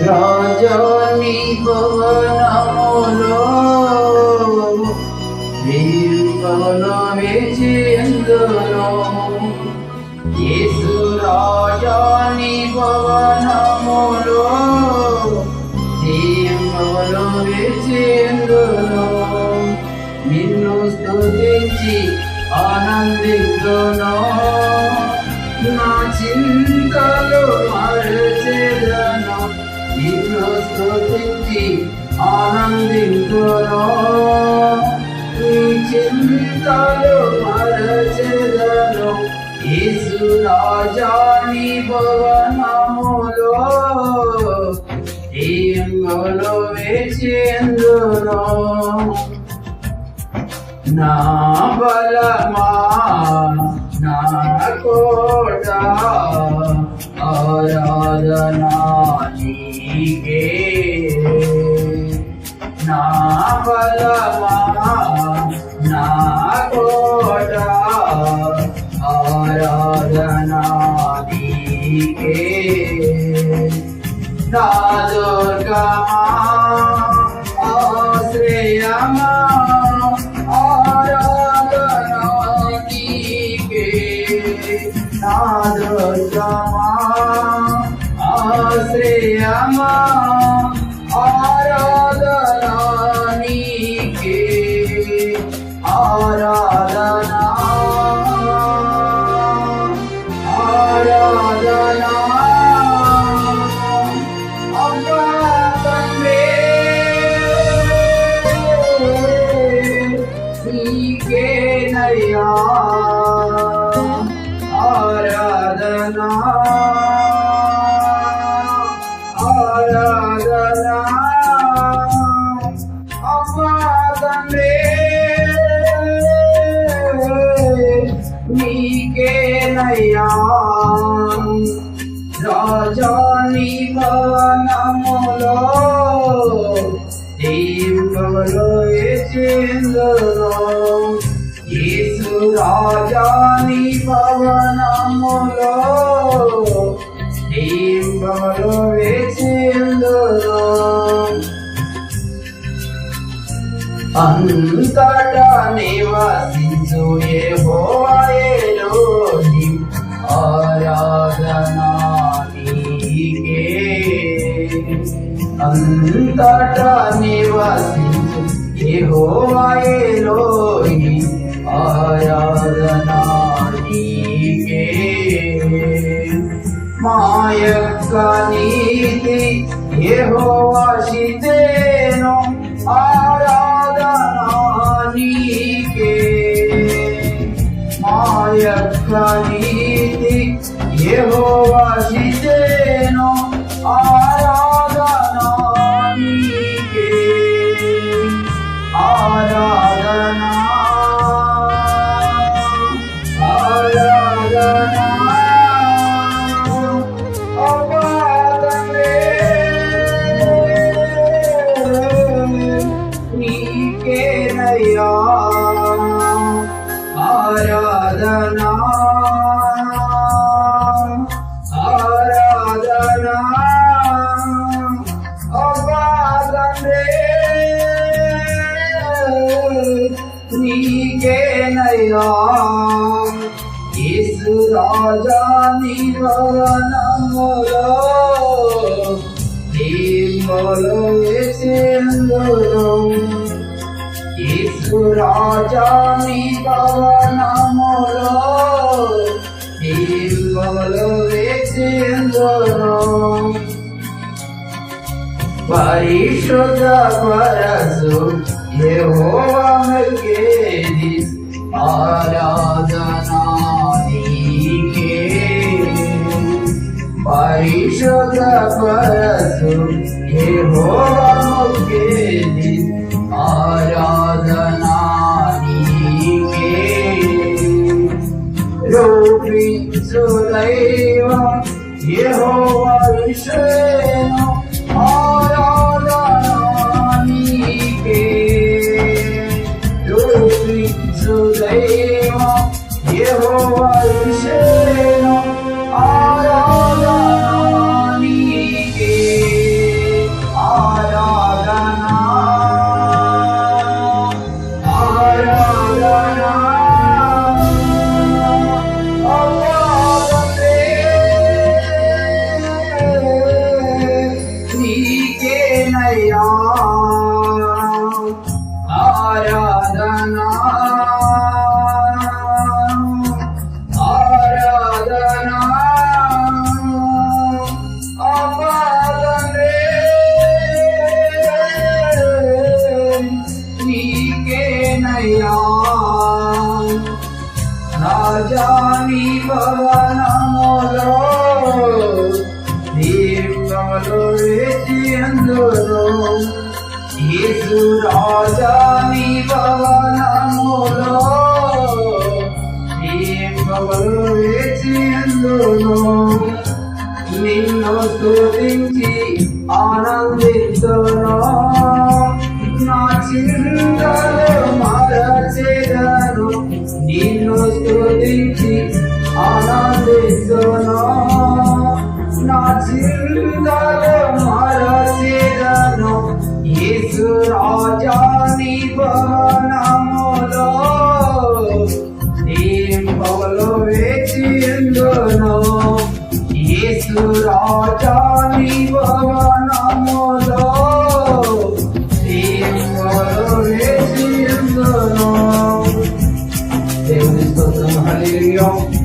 రాజాని భవనములో దీపములో వేచేందులో యేసు రాజాని భవనములో దీపములో వేచేందులో నిన్ను స్తుతించి ఆనందించును నా చింతలు మరచెదను. నిన్ను స్తుతించి ఆనందించును నీ చింతలు మరచెదను యేసు రాజాని భవనములో. ఏంగలో వేచేందును. నా బలమా నా కోట. ఆరాధనా నీకే నా బలమా నా కోట ఆరాధనా నీకే నా దుర్గమా ఆశ్రయమా ఆరాధనా నీకే నా దుర్గమా తండ్రి నీకేనయ్యా. రాజాని భవనములో దీపములో యేసు రాజాని భవనములో అంతటా నివసించు యెహోవాయేలోని ఆరాధనా నీకే. అంతటా నివసించు యెహోవాయేలోని ఆరాధనా నీకే. మాయక్క నీతి ఏ యెహోవాషితేను ఆ యొక్క నీతి యెహోవాషితేను ఆరాధనా. ఆరాధనా. ఆరాధనా నీకేనయ్యా. ఆరాధనా ఆరాధనా. అబ్బా తండ్రి నీకేనయ్యా యేసు రాజా నివనములో దీపములో వేసేందులో యేసు రాజా నివనములో परिशोद परसु ये अङ्गेरि आराधना परिशोद परसु ये हो दिश आराधनानि के रोगेवा యెహోవా విషయను ఆరాధనా నీకే రూపించు దైవం యెహోవా విషయను Jaya Hara దీపములు వేచి అందులో నిన్ను స్తుతించి ఆనందిస్తున్నా నా చింతలు మరచేదను. నిన్ను స్తుతించి ఆనందిస్తున్నా నా చింతలు మరచేదను. యేసు రాజా నీ Hallelujah.